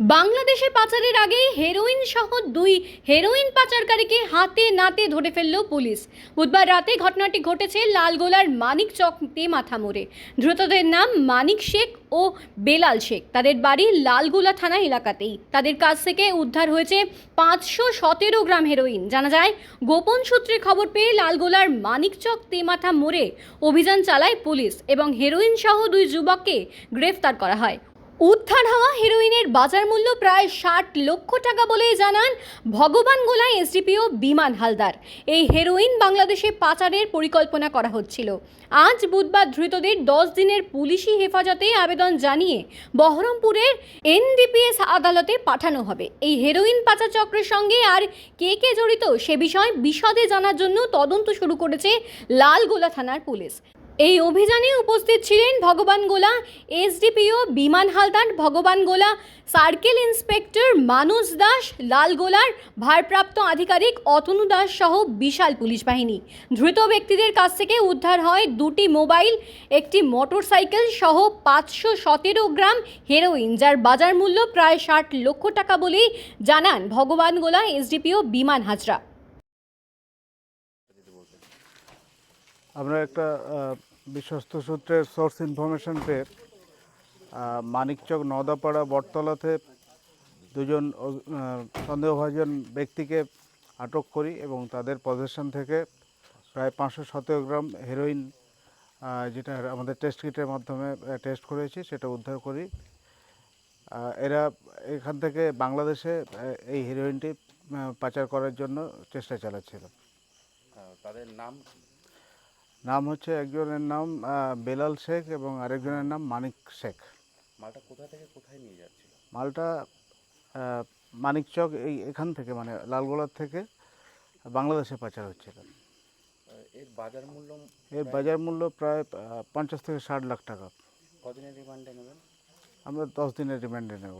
বাংলাদেশে পাচারের আগে হেরোইন সহ দুই হেরোইন পাচারকারীকে হাতে নাতে ধরে ফেলল পুলিশ। বুধবার রাতে ঘটনাটি ঘটেছে লালগোলার মানিক চক মাথা মোড়ে ধৃতদের নাম মানিক শেখ ও বেলাল শেখ। তাদের বাড়ি লালগোলা থানা এলাকাতেই। তাদের কাছ থেকে উদ্ধার হয়েছে পাঁচশো সতেরো গ্রাম হেরোইন। জানা যায়, গোপন সূত্রে খবর পেয়ে লালগোলার মানিকচক তেমাথা মোড়ে অভিযান চালায় পুলিশ এবং হেরোইন সহ দুই যুবককে গ্রেফতার করা হয়। উদ্ধার হওয়া হেরোইনের বাজার মূল্য প্রায় ষাট লক্ষ টাকা বলে জানান ভগবান গোলায় এসডিপিও বিমান হালদার। এই হেরোইন বাংলাদেশে পাচারের পরিকল্পনা করা হচ্ছিল। আজ বুধবার ধৃতদের দশ দিনের পুলিশি হেফাজতে আবেদন জানিয়ে বহরমপুরের এনডিপিএস আদালতে পাঠানো হবে। এই হেরোইন পাচার চক্রের সঙ্গে আর কে কে জড়িত সে বিষয়ে বিশদে জানার জন্য তদন্ত শুরু করেছে লালগোলা থানার পুলিশ। এই অভিযানে উপস্থিত ছিলেন ভগবানগোলা এসডিপিও বিমান হালদার ভগবান গোলা, সার্কেল ইন্সপেক্টর মানুষ দাস লালগোলার ভারপ্রাপ্ত আধিকারিক অতনু দাস সহ বিশাল পুলিশ বাহিনী। ধৃত ব্যক্তিদের কাছ থেকে উদ্ধার হয় দুটি মোবাইল, একটি মোটর সাইকেল সহ পাঁচশো সতেরো গ্রাম হেরোইন, যার বাজার মূল্য প্রায় ষাট লক্ষ টাকা বলেই জানান ভগবানগোলা এসডিপিও বিমান হাজরা। আমরা একটা বিশ্বস্ত সূত্রে সোর্স ইনফরমেশন পেয়ে মানিকচক নওদাপাড়া বটতলাতে দুজন সন্দেহভাজন ব্যক্তিকে আটক করি এবং তাদের পজিশন থেকে প্রায় পাঁচশো সতেরো গ্রাম হেরোইন যেটা আমাদের টেস্ট কিটের মাধ্যমে টেস্ট করেছি, সেটা উদ্ধার করি এরা এখান থেকে বাংলাদেশে এই হেরোইনটি পাচার করার জন্য চেষ্টা চালাচ্ছিল তাদের নাম? নাম হচ্ছে একজনের নাম বেলাল শেখ এবং আরেকজনের নাম মানিক শেখ। মালটা কোথা থেকে কোথায় নিয়ে যাচ্ছিল? মালটা মানিকচক এই এখান থেকে মানে লালগোলার থেকে বাংলাদেশে পাচার হচ্ছিল। এর বাজার মূল্য এর বাজার মূল্য প্রায় পঞ্চাশ থেকে ষাট লাখ টাকা। কদিনের রিমান্ডে নেবেন? আমরা দশ দিনের রিমান্ডে নেব।